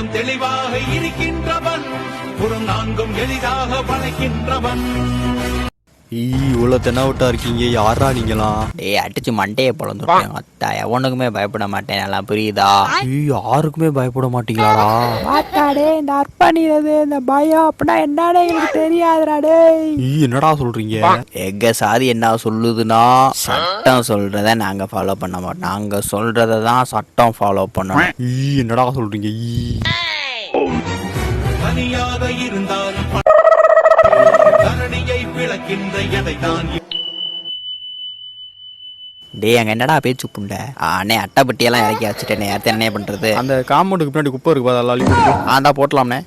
நான்கும் தெளிவாக இருக்கின்றவன். புறம் நான்கும் எளிதாக வளைக்கின்றவன் ஈ இவ்வளோ தென்னாவட்டா இருக்கீங்க. யாரா நீங்களாம்? டேய் அடிச்சு மண்டையை பொழந்துட்டேன் அத்தா எவனுக்குமே பயப்பட மாட்டேன். நல்லா புரியுதா? ஈ யாருக்குமே பயப்பட மாட்டீங்களாடா? பாத்தாடே இந்த அர்ப்பணிறது இந்த பயம் அப்படின்னா என்னடே எங்களுக்கு தெரியாதுடா டேய். ஈ என்னடா சொல்றீங்க? எங்க சாதி என்ன சொல்லுதுன்னா சட்டம் சொல்றத நாங்க ஃபாலோ பண்ண மாட்டோம். நாங்க சொல்றத தான் சட்டம் ஃபாலோ பண்ணணும். ஈ என்னடா சொல்றீங்க? ஈ தனியாக இருந்தாலும் விளக்கின்ற எதைத்தான் டேய் அங்க என்னடா பேச்சு புண்டை? அண்ணே அட்டைப்பட்டியெல்லாம் இறக்கி வச்சுட்டேனே அடுத்து என்ன பண்றது? அந்த காம்பவுண்டுக்கு பின்னாடி குப்பை இருக்கு லாலி நான் தான் போட்டலாம்ண்ணே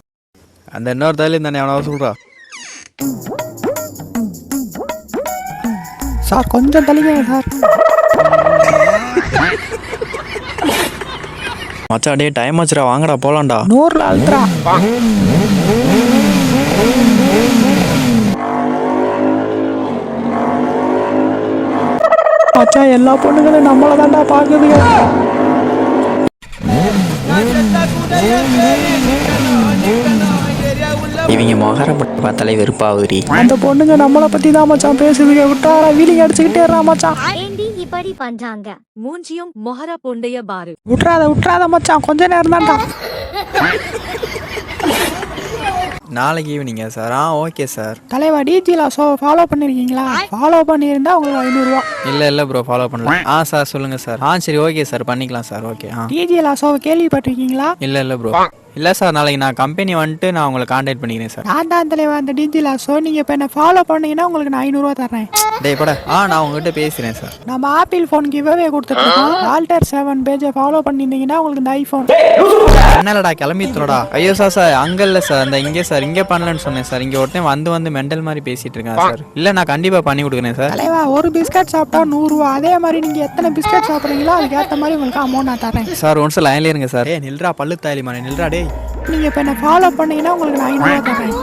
அந்த இன்னொரு தலையில தானே அவனாவது சொல்றா. சார் கொஞ்சம் தள்ளிங்க சார். மச்சான் டே டைம் ஆச்சுடா வாங்கடா போலாம்டா. நூறுல அழுத்துறா. மச்சான் எல்லா பொண்ணுங்களும் நம்மள தான்டா பாக்குதுங்க இவங்க மொகரப்பட்டு பார்த்தாலே வெறுப்பாகுதுரி அந்த பொண்ணுங்க நம்மள பத்தி தான் மச்சான் பேசுதுங்க. விட்டாரா வீலிங் அடிச்சுக்கிட்டே இருறா மச்சான். இப்படி பண்றாங்க? மூஞ்சியும் மொஹர பொண்டைய பாரு. விட்றாத விட்றாத மச்சான். கொஞ்ச நேரம் தான்டா. நாளைக்கு ஈவினிங்கா சார் ஆ ஓகே சார் தலைவா டிஜிலா ஷோ ஃபாலோ பண்ணிருக்கீங்களா? ஃபாலோ பண்ணியிருந்தா உங்களுக்கு ஐநூறுரூவா இல்ல இல்ல ப்ரோ ஃபாலோ பண்ணல. ஆ சார் சொல்லுங்க சார் ஆ சரி ஓகே சார் பண்ணிக்கலாம் சார் ஓகே ஆ. டிஜிலா ஷோவை கேள்விப்பட்டிருக்கீங்களா? இல்ல இல்ல ப்ரோ இல்ல சார் நாளைக்கு நான் கம்பெனி வந்துட்டு நான் உங்களை காண்டாக்ட் பண்ணிக்கிறேன் சார் நான் தான் தலைவா அந்த டிஜிலா ஷோ நீங்க இப்போ என்ன ஃபாலோ பண்ணீங்கன்னா உங்களுக்கு நான் ஐநூறுரூவா தர்றேன். டேய் பட. ஆ நான் உங்ககிட்ட பேசுறேன் சார் நம்ம ஆப்பிள் ஃபோன் கிவ்அவே கொடுத்துருக்கோம் ஆல்டர் செவன் பேஜை ஃபாலோ பண்ணியிருந்தீங்கன்னா உங்களுக்கு இந்த ஐஃபோன் என்னலடா கிளம்பித்துறடா ஐயோ சார் சார் அங்க இல்ல சார் அந்த இங்கே சார் இங்கே பண்ணலன்னு சொன்னேன் சார் இங்க ஒருத்தன் வந்து வந்து மெண்டல் மாதிரி பேசிட்டு இருக்கேன் சார் இல்ல நான் கண்டிப்பா பண்ணி கொடுக்குறேன் சார் தலைவா ஒரு பிஸ்கட் சாப்பிட்டா நூறுரூவா அதே மாதிரி நீங்க எத்தனை பிஸ்கட் சாப்பிட்றீங்களோ அதுக்கேற்ற மாதிரி உங்களுக்கு அமௌண்ட் நான் தரேன் சார் ஒன்ஸ் லைன்ல இருங்க சார் ஏ நில்றா பல்லு தாலி மானே நில்றா டேய் நீங்க இப்போ என்ன ஃபாலோ பண்ணீங்கன்னா உங்களுக்கு நான் ஐநூறுரூவா தரேன்.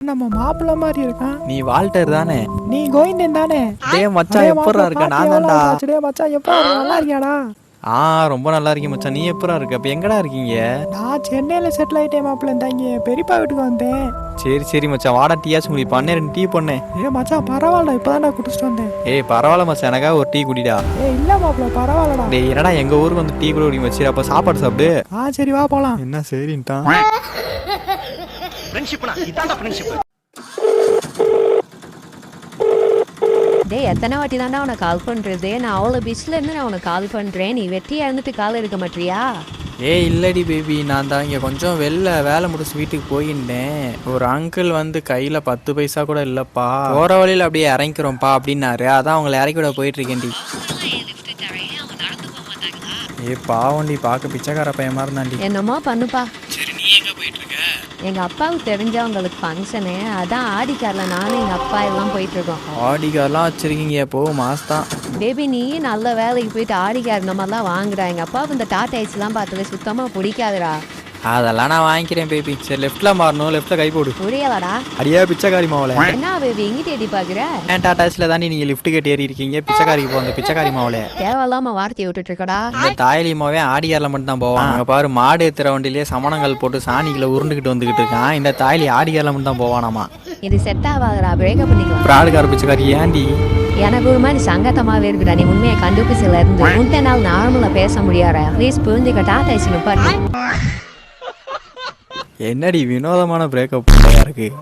நம்ம மாப்பிள்ளை மாதிரி இருக்கான். நீ வால்டர் தானே? நீ கோவிந்தன் தானே? டேய் மச்சான் எப்பறா இருக்க? நான் தான்டா? டேய் மச்சான் எப்போ நல்லா இருக்கியாடா? ஆ ரொம்ப நல்லா இருக்கேன் மச்சான். நீ எப்பறா இருக்க? அப்ப எங்கடா இருக்கீங்க? நான் சென்னையில செட்டில் ஆயிட்டேன் மாப்பிள்ளை. இந்த இங்கே பெரியப்பா வீட்டுக்கு வந்தேன். சரி சரி மச்சான். வாடா டீயாச்சும் குடி பண்ணே ரெண்டு டீ பண்ணேன் ஏ மச்சான் பரவாயில்ல இப்போதான் நான் குடிச்சிட்டு வந்தேன். ஏய் பரவாயில்ல மச்சான். எனக்காக ஒரு டீ குடிடா. ஏ இல்ல மாப்பிள்ளை பரவாயில்லடா. டேய் என்னடா எங்க ஊருக்கு வந்து டீ கூட குடிக்க வச்சிரு அப்ப சாப்பாடு சாப்பிடு. ஆ சரி வா போலாம். என்ன சரின்ட்டான். டேய் எத்தனை வாட்டி தாண்டா உனக்கு கால் பண்றது? நான் அவ்வளோ பிஸில் இருந்து நான் உனக்கு கால் பண்றேன். நீ வெட்டியா இருந்துட்டு கால் எடுக்க மாட்டியா? ஏய் இல்லடி பேபி நான் தான் இங்கே கொஞ்சம் வெளில வேலை முடிச்சு வீட்டுக்கு போயிருந்தேன். ஒரு அங்கிள் வந்து கையில் பத்து பைசா கூட இல்லைப்பா. போகிற வழியில் அப்படியே இறங்கிக்கிறோம்ப்பா அப்படின்னாரு. அதான் அவங்கள இறக்கி விட போயிட்டு இருக்கேன்டி ஏ பாவண்டி பார்க்க பிச்சைக்கார பையன் மாதிரி இருந்தாண்டி என்னமோ பண்ணுப்பா சரி நீ எங்கே போயிட்டு இருக்க எங்க அப்பாவுக்கு தெரிஞ்சவங்களுக்கு ஃபங்க்ஷனு அதான் ஆடிக்கார்ல நானும் எங்க அப்பா எல்லாம் போயிட்டு இருக்கோம் ஆடிகார்லாம் வச்சிருக்கீங்க எப்போ? மாஸ் தான். பேபி நீ நல்ல வேலைக்கு போயிட்டு ஆடிக்கார் இந்த மாதிரிலாம் வாங்குறா எங்க அப்பாவுக்கு இந்த டாடா ஐஸ்லாம் பார்த்தது சுத்தமா பிடிக்காதுடா. அதெல்லாம் நான் வாங்கிக்கிறேன் பேபி சரி லெஃப்ட்டில் மாறணும். லெஃப்ட்டில் கை போடு. புரியலடா அடியா பிச்சைக்காரி மாவளை. என்ன பேபி எங்க தேடி பாக்குற? ஏன் டாட்டாஸில் தாண்டி நீங்கள் லிஃப்ட் கேட்டு ஏறி இருக்கீங்க? பிச்சைக்காரிக்கு போங்க பிச்சைக்காரி மாவளை. தேவையில்லாம வார்த்தையை விட்டுட்டு இருக்கடா. இந்த தாயலி மாவே ஆடியாரில் மட்டும் தான் போவான். அங்க பாரு மாடு ஏத்துற வண்டியிலே சமணங்கள் போட்டு சாணிகளை உருண்டுகிட்டு வந்துகிட்டு இருக்கான். இந்த தாயலி ஆடியாரில் மட்டும் தான் போவானாமா? இது செட் ஆகாதடா பிரேக்கப் பண்ணிக்கலாம் பிராடுகார பிச்சைக்காரி ஏன்டி? எனக்கு ஒரு மாதிரி சங்கத்தமாவே இருக்குடா. நீ உண்மையை கண்டுபிடிச்சல இருந்து முந்த நாள் நார்மலா பேச முடியாத? ப்ளீஸ் புரிஞ்சுக்க டாடா ஐஸ் நிப்பாட்டு என்னடி வினோதமான பிரேக்கப் இருக்கு?